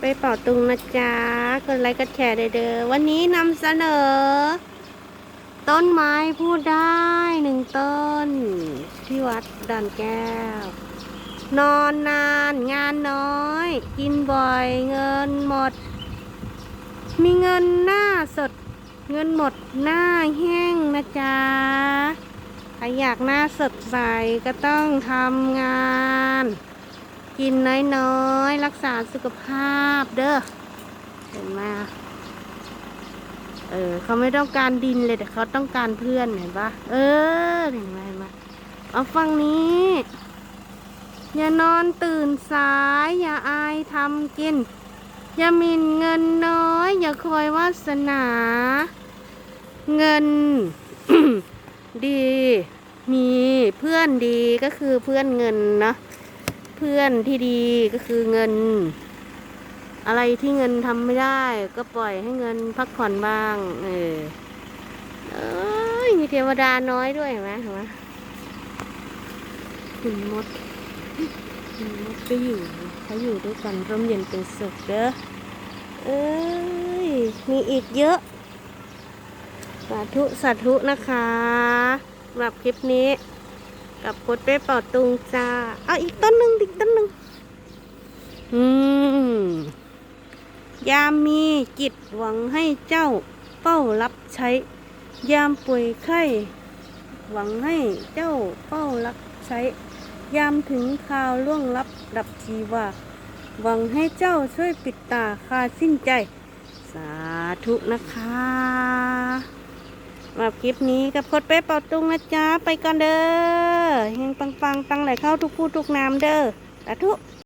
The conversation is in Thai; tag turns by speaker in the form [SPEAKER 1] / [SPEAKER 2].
[SPEAKER 1] ไปเป่าตุงนะจ๊ะกดไลค์กดแชร์เด้อวันนี้นำเสนอ ต้นไม้พูดได้หนึ่งต้น ที่วัดด่านแก้ว นอนนานงานน้อย กินบ่อยเงินหมด มีเงินหน้าสด เงินหมดหน้าแห้งนะจ๊ะใครอยากหน้าสดใสก็ต้องทำงาน กินน้อยๆ รักษาสุขภาพเด้อ เห็นไหมเออเขาไม่ต้องการดินเลยแต่เขาต้องการเพื่อนเห็นปะเออเห็นไหมเห็นไหมเอาฟังนี้ อย่านอนตื่นสาย อย่าอายทำกิน อย่ามินเงินน้อย อย่าคอยวาสนา เงิน ดี มีเพื่อนดีก็คือเพื่อนเงินเนาะ เพื่อนที่ดีก็คือเงิน อะไรที่เงินทำไม่ได้ ก็ปล่อยให้เงินพักผ่อนบ้าง เออเอ้ยมีเทวดาน้อยด้วยเห็นไหมเห็นไหมหินมดหินมดก็อยู่เขาอยู่ด้วยกันร่มเย็นเป็นสุขเด้อเอ้ยมีอีกเยอะ สาธุสาธุนะคะสำหรับคลิปนี้ กับกดเป้เป่าตุงจ้าเอาอีกต้นหนึ่งอีกต้นหนึ่งอืมยามมีจิตหวังให้เจ้าเป้ารับใช้ ยามป่วยไข้ หวังให้เจ้าเป้ารับใช้ ยามถึงคราวล่วงลับดับชีวาหวังให้เจ้าช่วยปิดตาคาสิ้นใจ สาธุนะคะมาคลิปนี้กับโคดเป๊ะเป่าตุงนะจ๊ะไปก่อนเด้อ เฮงปังๆตังไหลเข้าทุกผู้ทุกนามเด้อสาธุ